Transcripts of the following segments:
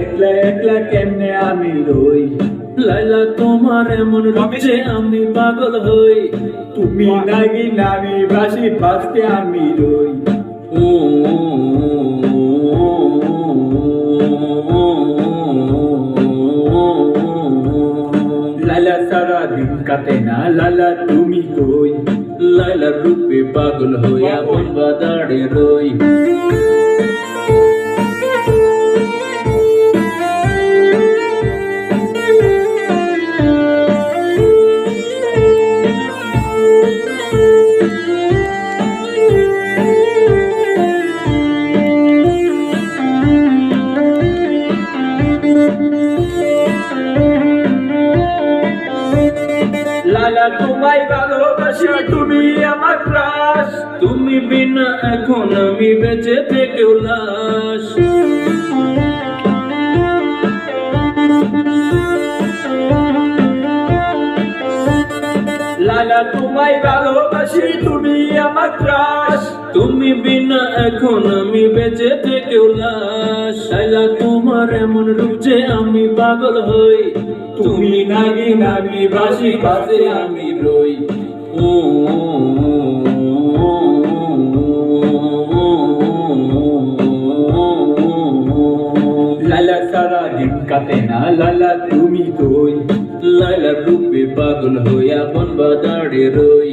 একলা একলা কেমনে আমি রই? লাইলা তোমার এমন রূপে আমি পাগল হই। তুমি নাগি নামি বাসি বাঁচতে আমি রই। ও লালা সারা দিন কাটে না। লালা তুমি কই? লাইলার রূপে পাগল হইয়া বলবা দাঁড়ে রই। লালা, তোমায় ভালোবাসি, তুমি আমার প্রাস তুমি বিনা, এখন আমি বেঁচে থেকেও লাশ। লালা, তোমায় ভালোবাসি, তুমি আমার ক্রাশ। তুমি বিনা এখন আমি বেঁচে থেকেও লাশ লাইলা তোমার এমন রূপ যে আমি পাগল হই। তুমি নাগি নাগি বাসি বাজে আমি রই। ও, লালা, সারা দিন কাটে না, লালা, তুমি কই? লাইলার রূপে পাগল হইয়া বনবা দাঁড়ে রই।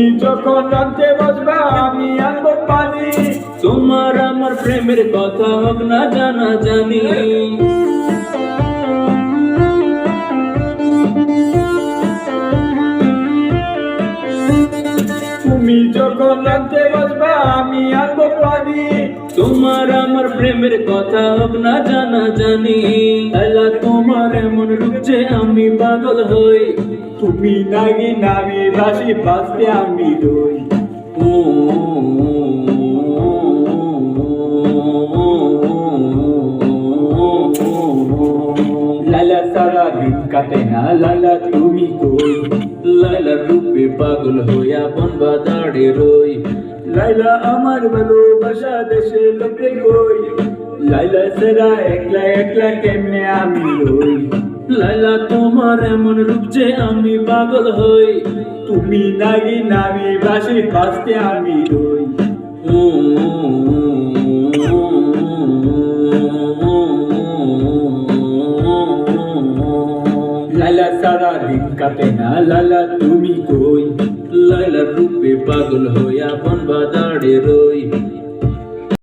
তুমি যখন রাঁধতে বসবা আমি আনব পানি। তোমার আমার প্রেমের কথা হোক না জানা জানি। তুমি যখন রাঁধতে বসবা আমি আনব পানি। তোমার আমার প্রেমের কথা হোক না জানা জানি। এমন রূপ যে আমি পাগল হই। তুমি নাগি নামি বাসি বাঁচতে আমি রই। ও লালা কাটে না, লালা, তুমি কই? লাইলার রূপে পাগল হইয়া বনবা দাঁড়ে রই। লাইলা আমার ভালোবাসা দেশে লোকে কই? লাইলা সেরা একলা একলা কেমনে আমি রই? লাইলা তোমার এমন রূপ যে আমি পাগল হই। তুমি নাগি নামি বাসি বাঁচতে আমি রই। লালা সারা দিন কাটে না লালা তুমি কই? পাগল হইয়া বনবা দাঁড়ে রই।